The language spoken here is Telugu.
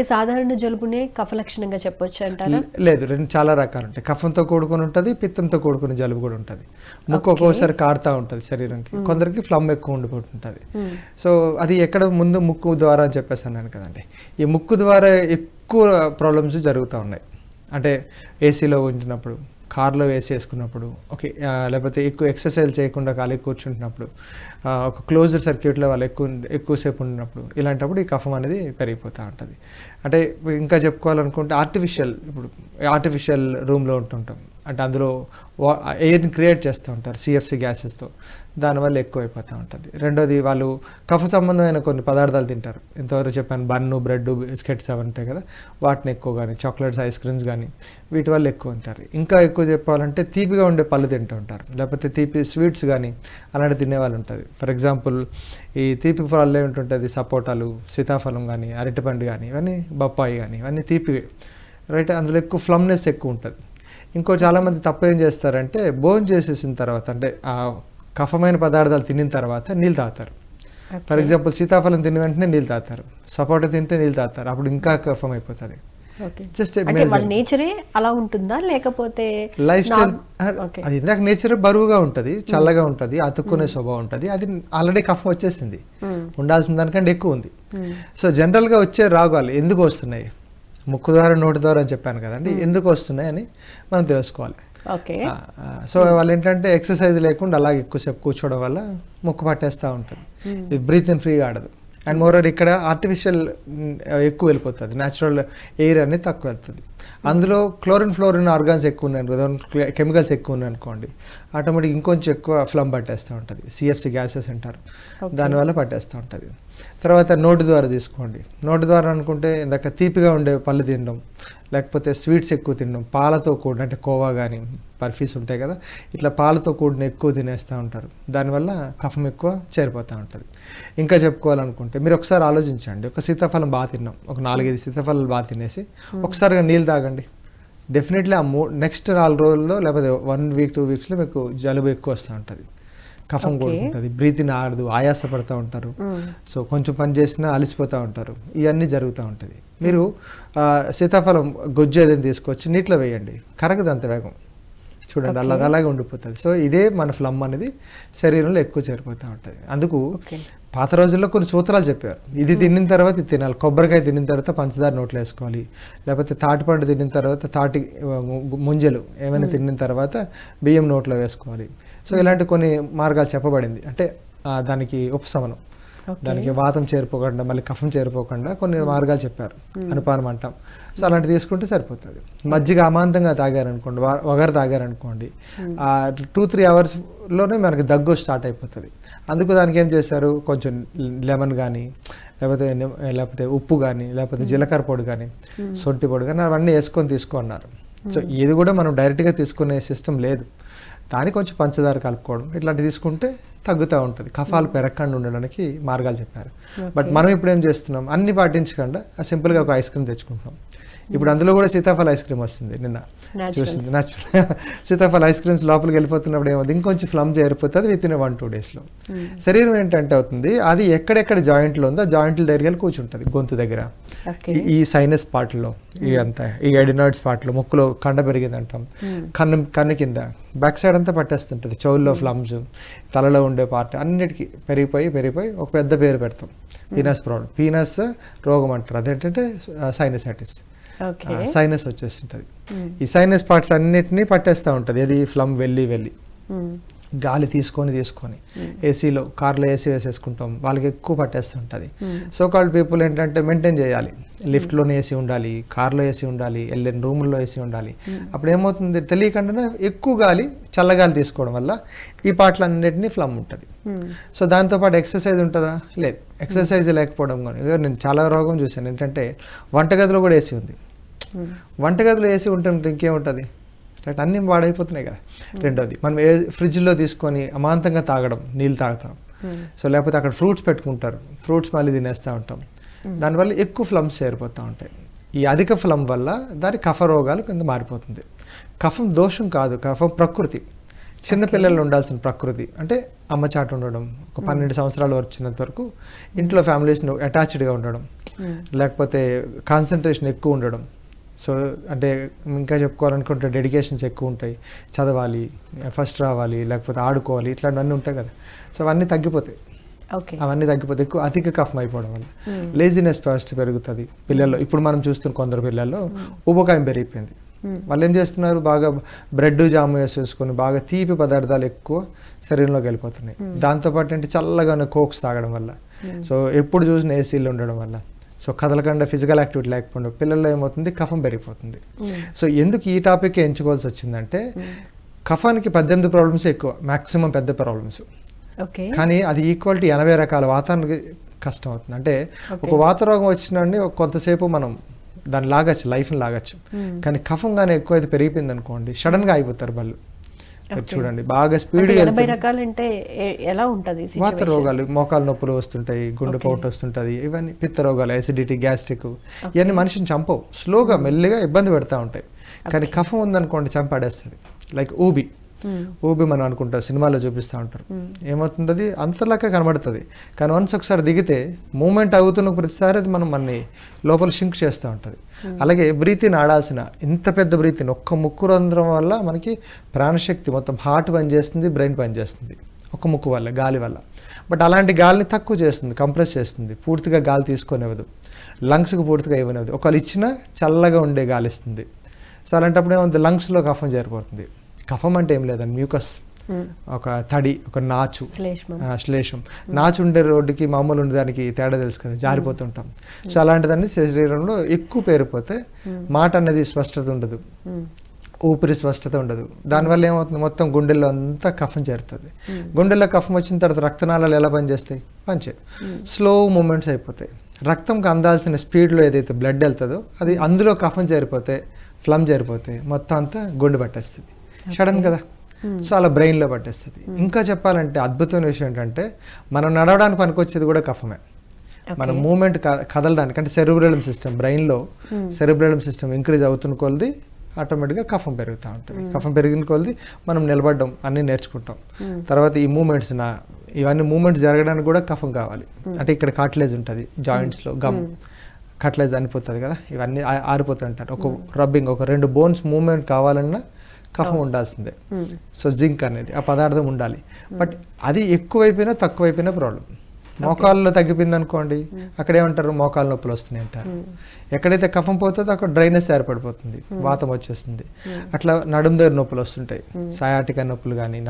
అంటే సాధారణ జలుబునే కఫ లక్షణంగా చెప్పొచ్చు అంటారా? లేదు రెండు చాలా రకాలు ఉంటాయి. కఫంతో కూడుకొని ఉంటుంది పిత్తంతో కూడుకుని జలుబు కూడా ఉంటుంది. ముక్కు ఒక్కోసారి కారుతా ఉంటుంది శరీరంకి. కొందరికి ఫ్లమ్ ఎక్కువ ఉండిపోతుంటుంది. సో అది ఎక్కడ ముందు ముక్కు ద్వారా అని చెప్పేసి అన్నాను కదండి. ఈ ముక్కు ద్వారా ఎక్కువ ప్రాబ్లమ్స్ జరుగుతూ ఉన్నాయి. అంటే ఏసీలో ఉంచినప్పుడు కార్లో వేసేసుకున్నప్పుడు ఓకే లేకపోతే ఎక్కువ ఎక్సర్సైజ్ చేయకుండా ఖాళీ కూర్చుంటున్నప్పుడు ఒక క్లోజ్డ్ సర్క్యూట్లో వాళ్ళు ఎక్కువ ఎక్కువసేపు ఉన్నప్పుడు ఇలాంటప్పుడు ఈ కఫం అనేది పెరిగిపోతూ ఉంటుంది. అంటే ఇంకా చెప్పుకోవాలనుకుంటే ఆర్టిఫిషియల్ ఇప్పుడు ఆర్టిఫిషియల్ రూమ్లో ఉంటుంటాం. అంటే అందులో ఎయిర్ని క్రియేట్ చేస్తూ ఉంటారు సిఎఫ్సి గ్యాసెస్తో దానివల్ల ఎక్కువైపోతూ ఉంటుంది. రెండోది వాళ్ళు కఫ సంబంధమైన కొన్ని పదార్థాలు తింటారు. ఇంతవరకు చెప్పాను బన్ను బ్రెడ్ బిస్కెట్స్ అవి ఉంటాయి కదా వాటిని ఎక్కువ కానీ చాక్లెట్స్ ఐస్ క్రీమ్స్ కానీ వీటి వల్ల ఎక్కువ ఉంటారు ఇంకా ఎక్కువ చెప్పాలంటే తీపిగా ఉండే పళ్ళు తింటూ ఉంటారు. లేకపోతే తీపి స్వీట్స్ కానీ అలాంటి తినేవాళ్ళు ఉంటుంది ఫర్ ఎగ్జాంపుల్ ఈ తీపి ఫలాలు ఏమిటి సపోటాలు సీతాఫలం కానీ అరటిపండు కానీ ఇవన్నీ బొప్పాయి కానీ ఇవన్నీ తీపివే. రైట్? అందులో ఎక్కువ ఫ్లమ్నెస్ ఎక్కువ ఉంటుంది. ఇంకో చాలామంది తప్పు ఏం చేస్తారంటే భోజనం చేసేసిన తర్వాత అంటే ఆ కఫమైన పదార్థాలు తినిన తర్వాత నీళ్ళు తాగుతారు. ఫర్ ఎగ్జాంపుల్ సీతాఫలం తిన్న వెంటనే నీళ్ళు తాగుతారు. సపోటా తింటే నీళ్ళు తాగుతారు. అప్పుడు ఇంకా కఫం అయిపోతుంది జస్ట్ నేచరే అలా ఉంటుందా? లేకపోతే లైఫ్ స్టైల్ అది ఇందాక నేచర్ బరువుగా ఉంటుంది చల్లగా ఉంటుంది అతుక్కునే స్వభావం ఉంటుంది. అది ఆల్రెడీ కఫం వచ్చేసింది. ఉండాల్సిన దానికంటే ఎక్కువ ఉంది. సో జనరల్గా వచ్చే రాగాలు ఎందుకు వస్తున్నాయి? ముక్కు ద్వారా నోటి ద్వారా అని చెప్పాను కదండి. ఎందుకు వస్తున్నాయి అని మనం తెలుసుకోవాలి. ఓకే. సో వాళ్ళు ఏంటంటే ఎక్సర్సైజ్ లేకుండా అలాగే ఎక్కువసేపు కూర్చోవడం వల్ల ముక్కు పట్టేస్తూ ఉంటుంది. ఇది బ్రీత్ ఇన్ ఫ్రీగా ఆడదు. అండ్ మోరర్ ఇక్కడ ఆర్టిఫిషియల్ ఎక్కువ వెళ్ళిపోతుంది. న్యాచురల్ ఎయిర్ అనేది తక్కువ వెళ్తుంది. అందులో క్లోరిన్ ఫ్లోరిన్ ఆర్గాన్స్ ఎక్కువ ఉన్నాయి కెమికల్స్ ఎక్కువ ఉన్నాయి అనుకోండి ఆటోమేటిక్ ఇంకొంచెం ఎక్కువ ఫ్లమ్ పట్టేస్తూ ఉంటుంది. సిఎఫ్సి గ్యాసెస్ అంటారు. దానివల్ల పట్టేస్తూ ఉంటుంది. తర్వాత నోటి ద్వారా తీసుకోండి. నోటి ద్వారా అనుకుంటే ఇందాక తీపిగా ఉండే పళ్ళు తినడం లేకపోతే స్వీట్స్ ఎక్కువ తినడం పాలతో కూడిన అంటే కోవా కానీ బర్ఫీస్ ఉంటాయి కదా ఇట్లా పాలతో కూడిన ఎక్కువ తినేస్తూ ఉంటారు. దానివల్ల కఫం ఎక్కువ చేరిపోతూ ఉంటుంది. ఇంకా చెప్పుకోవాలనుకుంటే మీరు ఒకసారి ఆలోచించండి. ఒక సీతాఫలం బాగా తిన్నాం. ఒక నాలుగైదు సీతాఫలాలు బాగా తినేసి ఒకసారిగా నీళ్ళు తాగండి డెఫినెట్లీ ఆ మూ నెక్స్ట్ నాలుగు రోజుల్లో లేకపోతే వన్ వీక్ టూ వీక్స్లో మీకు జలుబు ఎక్కువ వస్తూ ఉంటుంది. కఫం కూడా ఉంటుంది బ్రీతింగ్ ఆడదు ఆయాస పడుతూ ఉంటారు. సో కొంచెం పని చేసినా అలసిపోతూ ఉంటారు. ఇవన్నీ జరుగుతూ ఉంటుంది. మీరు సీతాఫలం గొజ్జు ఏదైనా తీసుకొచ్చి నీటిలో వేయండి. కరగదు అంత వేగం. చూడండి అలా అలాగే ఉండిపోతుంది. సో ఇదే మన ఫ్లమ్ అనేది శరీరంలో ఎక్కువ చేరిపోతూ ఉంటుంది. అందుకు పాత రోజుల్లో కొన్ని సూత్రాలు చెప్పారు ఇది తిన్న తర్వాత ఇది తినాలి కొబ్బరికాయ తిన్న తర్వాత పంచదార నోట్లో వేసుకోవాలి లేకపోతే తాటిపండు తిన్న తర్వాత తాటి ముంజలు ఏమైనా తిన్న తర్వాత బియ్యం నోట్లో వేసుకోవాలి. సో ఇలాంటి కొన్ని మార్గాలు చెప్పబడింది. అంటే దానికి ఉపశమనం. దానికి వాతం చేరిపోకుండా మళ్ళీ కఫం చేరిపోకుండా కొన్ని మార్గాలు చెప్పారు. అనుపానం అంటాం. సో అలాంటి తీసుకుంటే సరిపోతుంది. మజ్జిగ అమాంతంగా తాగారనుకోండి వగరు తాగారనుకోండి ఆ టూ త్రీ అవర్స్లోనే మనకి దగ్గు స్టార్ట్ అయిపోతుంది. అందుకు దానికి ఏం చేశారు? కొంచెం లెమన్ కానీ లేకపోతే లేకపోతే ఉప్పు కానీ లేకపోతే జీలకర్ర పొడి కానీ సొంటి పొడి కానీ అవన్నీ వేసుకొని తీసుకోన్నారు. సో ఇది కూడా మనం డైరెక్ట్గా తీసుకునే సిస్టమ్ లేదు. దానికి కొంచెం పంచదార కలుపుకోవడం ఇట్లాంటివి తీసుకుంటే తగ్గుతూ ఉంటుంది. కఫాలు పెరగకుండా ఉండడానికి మార్గాలు చెప్పారు. బట్ మనం ఇప్పుడు ఏం చేస్తున్నాం? అన్ని పాటించకుండా సింపుల్గా ఒక ఐస్ క్రీమ్ తెచ్చుకుంటున్నాం. ఇప్పుడు అందులో కూడా సీతాఫల ఐస్ క్రీమ్ వస్తుంది నిన్న. చూసింది. న్యాచురల్ సీతాఫల ఐస్ క్రీమ్స్ లోపలికి వెళ్ళిపోతున్నప్పుడు ఏమవుతుంది? ఇంకొంచెం ఫ్లమ్ చేరిపోతుంది విత్ ఇన్ వన్ టూ డేస్లో శరీరం ఏంటంటే అవుతుంది? అది ఎక్కడెక్కడ జాయింట్లో ఉందో ఆ జాయింట్ల దగ్గర వెళ్ళి కూర్చుంటుంది గొంతు దగ్గర. ఈ- ఈ సైనస్ పార్ట్లో ఈ అంతా ఈ ఎడినాయిడ్స్ పార్ట్లో ముక్కులో కండ పెరిగింది అంటాం కన్ను కన్ను కింద బ్యాక్ సైడ్ అంతా పట్టేస్తుంటుంది. చెవుల్లో ఫ్లమ్స్ తలలో ఉండే పార్ట్ అన్నిటికీ పెరిగిపోయి పెరిగిపోయి ఒక పెద్ద పేరు పెడతాం. Penis problem. పీనస్ రోగం అంటారు. అదేంటంటే సైనసైటిస్ సైనస్ వచ్చేస్తుంటుంది. ఈ సైనస్ పార్ట్స్ అన్నిటినీ పట్టేస్తూ ఉంటుంది. అది ఫ్లమ్ వెళ్ళి వెళ్ళి. గాలి తీసుకొని తీసుకొని ఏసీలో కార్లో ఏసీ వేసేసుకుంటాం. వాళ్ళకి ఎక్కువ పట్టేస్తూ ఉంటుంది. సో కాల్డ్ పీపుల్ ఏంటంటే మెయింటైన్ చేయాలి. లిఫ్ట్లోనే ఏసీ ఉండాలి కార్లో ఏసీ ఉండాలి వెళ్ళిన రూముల్లో ఏసీ ఉండాలి. అప్పుడు ఏమవుతుంది? తెలియకుండా ఎక్కువ గాలి చల్లగాలి తీసుకోవడం వల్ల ఈ పాటలన్నిటినీ ఫ్లమ్ ఉంటుంది. సో దాంతోపాటు ఎక్సర్సైజ్ ఉంటుందా? లేదు. ఎక్సర్సైజ్ లేకపోవడం కానీ. నేను చాలా రోగం చూశాను. ఏంటంటే వంటగదిలో కూడా ఏసీ ఉంది. వంటగదిలో ఏసీ ఉంటుంటే ఇంకేముంటుంది? రైట్ అన్నీ వాడైపోతున్నాయి కదా. రెండోది మనం ఏ ఫ్రిడ్జ్లో తీసుకొని అమాంతంగా తాగడం నీళ్ళు తాగుతాం. సో లేకపోతే అక్కడ ఫ్రూట్స్ పెట్టుకుంటారు. ఫ్రూట్స్ మళ్ళీ తినేస్తూ ఉంటాం. దానివల్ల ఎక్కువ ఫ్లమ్స్ చేరిపోతూ ఉంటాయి. ఈ అధిక ఫ్లమ్ వల్ల దాని కఫ రోగాలు కింద మారిపోతుంది. కఫం దోషం కాదు కఫం ప్రకృతి. చిన్న పిల్లలు ఉండాల్సిన ప్రకృతి. అంటే అమ్మ చాటు ఉండడం ఒక పన్నెండు సంవత్సరాలు వచ్చినంత వరకు ఇంట్లో ఫ్యామిలీస్ అటాచ్డ్గా ఉండడం. లేకపోతే కాన్సన్ట్రేషన్ ఎక్కువ ఉండడం. సో అంటే ఇంకా చెప్పుకోవాలనుకుంటే డెడికేషన్స్ ఎక్కువ ఉంటాయి. చదవాలి ఫస్ట్ రావాలి లేకపోతే ఆడుకోవాలి ఇట్లాంటివన్నీ ఉంటాయి కదా. సో అవన్నీ తగ్గిపోతాయి. ఓకే. అవన్నీ తగ్గిపోతే ఎక్కువ అధిక కఫం అయిపోవడం వల్ల. లేజినెస్ ఫస్ట్ పెరుగుతుంది. పిల్లల్లో ఇప్పుడు మనం చూస్తున్న కొందరు పిల్లల్లో ఊబకాయం పెరిగిపోయింది. వాళ్ళు ఏం చేస్తున్నారు? బాగా బ్రెడ్ జాము వేసేసుకొని బాగా తీపి పదార్థాలు ఎక్కువ శరీరంలోకి వెళ్ళిపోతున్నాయి. దాంతోపాటు ఏంటి? చల్లగా ఉన్న కోక్స్ తాగడం వల్ల. సో ఎప్పుడు చూసిన ఏసీలు ఉండడం వల్ల. సో కదలకుండా ఫిజికల్ యాక్టివిటీ లేకపోవడం పిల్లల్లో ఏమవుతుంది? కఫం పెరిగిపోతుంది. సో ఎందుకు ఈ టాపిక్ ఎంచుకోవాల్సి వచ్చిందంటే కఫానికి పద్దెనిమిది ప్రాబ్లమ్స్ ఎక్కువ మాక్సిమం పెద్ద ప్రాబ్లమ్స్ ఓకే. కానీ అది ఈక్వాలిటీ ఎనభై రకాల వాతానికి కష్టం అవుతుంది. అంటే ఒక వాత రోగం వచ్చినండి కొంతసేపు మనం దాన్ని లాగచ్చు లైఫ్ని లాగచ్చు. కానీ కఫం కానీ ఎక్కువ అయితే పెరిగిపోయింది అనుకోండి సడన్గా అయిపోతారు వాళ్ళు చూడండి. బాగా అంటే స్పీడ్గా ఎనభై రకాలంటే ఏ- ఎలా ఉంటది వాత రోగాలు మోకాలు నొప్పులు వస్తుంటాయి గుండె పోటు వస్తుంటది ఇవన్నీ పిత్త రోగాలు ఎసిడిటీ గ్యాస్ట్రిక్ ఇవన్నీ మనిషిని చంపవు. స్లోగా మెల్లిగా ఇబ్బంది పెడతా ఉంటాయి. కానీ కఫం ఉందనుకోండి చంపాడేస్తుంది లైక్ ఊబి. ఊబి మనం అనుకుంటాం సినిమాలో చూపిస్తూ ఉంటారు. ఏమవుతుంది? అది అంతలాగా కనబడుతుంది. కానీ వన్స్ ఒకసారి దిగితే మూమెంట్ అవుతున్న ప్రతిసారి అది మనం మనని లోపల షింక్ చేస్తూ ఉంటుంది. అలాగే బ్రీతిని ఆడాల్సిన ఇంత పెద్ద బ్రీతిని ఒక్క ముక్కు రంధ్రం వల్ల మనకి ప్రాణశక్తి మొత్తం హార్ట్ పనిచేస్తుంది బ్రెయిన్ పనిచేస్తుంది. ఒక ముక్కు వల్ల గాలి వల్ల. బట్ అలాంటి గాలిని తక్కువ చేస్తుంది కంప్రెస్ చేస్తుంది. పూర్తిగా గాలి తీసుకొనివ్వదు. లంగ్స్కి పూర్తిగా ఇవ్వనివ్వదు. ఒకళ్ళు ఇచ్చినా చల్లగా ఉండే గాలి ఇస్తుంది. సో అలాంటప్పుడు ఏమవుతుంది? లంగ్స్లో కఫం చేరిపోతుంది. కఫం అంటే ఏం లేదండి మ్యూకస్ ఒక తడి ఒక నాచు. శ్లేషం. నాచు ఉండే రోడ్డుకి మామూలు ఉండే దానికి తేడా తెలుసు కదా జారిపోతుంటాం సో అలాంటిదాన్ని శరీరంలో ఎక్కువ పేరిపోతే మాట అనేది స్పష్టత ఉండదు. ఊపిరి స్పష్టత ఉండదు. దానివల్ల ఏమవుతుంది? మొత్తం గుండెల్లో అంతా కఫం చేరుతుంది. గుండెల్లో కఫం వచ్చిన తర్వాత రక్తనాళాలు ఎలా పనిచేస్తాయి? పనిచే స్లో మూమెంట్స్ అయిపోతాయి. రక్తంకి అందాల్సిన స్పీడ్లో ఏదైతే బ్లడ్ వెళ్తుందో అది అందులో కఫం చేరిపోతే ఫ్లమ్ చేరిపోతే మొత్తం అంతా గుండె పట్టేస్తుంది. సడన్ కదా. సో అలా బ్రెయిన్లో పట్టేస్తుంది. ఇంకా చెప్పాలంటే అద్భుతమైన విషయం ఏంటంటే మనం నడవడానికి పనికొచ్చేది కూడా కఫమే. మన మూమెంట్ కదలడానికి అంటే సెరిబ్రలం సిస్టమ్ బ్రెయిన్లో సెరిబ్రలం సిస్టమ్ ఇంక్రీజ్ అవుతున్న కొలది ఆటోమేటిక్గా కఫం పెరుగుతూ ఉంటుంది. కఫం పెరిగిన కొలది మనం నిలబడడం అన్నీ నేర్చుకుంటాం. తర్వాత ఈ మూమెంట్స్ నా ఇవన్నీ మూమెంట్స్ జరగడానికి కూడా కఫం కావాలి. అంటే ఇక్కడ కాట్లేజ్ ఉంటుంది జాయింట్స్లో గమ్ కట్లేజ్ అనిపోతుంది కదా ఇవన్నీ ఆరిపోతుంటారు. ఒక రబ్బింగ్ ఒక రెండు బోన్స్ మూమెంట్ కావాలన్నా కఫం ఉండాల్సిందే. సో జింక్ అనేది ఆ పదార్థం ఉండాలి. బట్ అది ఎక్కువైపోయినా తక్కువైపోయినా ప్రాబ్లం. మోకాల్లో తగ్గిపోయింది అనుకోండి అక్కడ ఏమంటారు? మోకాలు నొప్పులు వస్తున్నాయి అంటారు. ఎక్కడైతే కఫం పోతుందో అక్కడ డ్రైనేజ్ ఏర్పడిపోతుంది వాతం వచ్చేస్తుంది. అట్లా నడుము దగ్గర నొప్పులు వస్తుంటాయి. సయాటిక నొప్పులు కానీ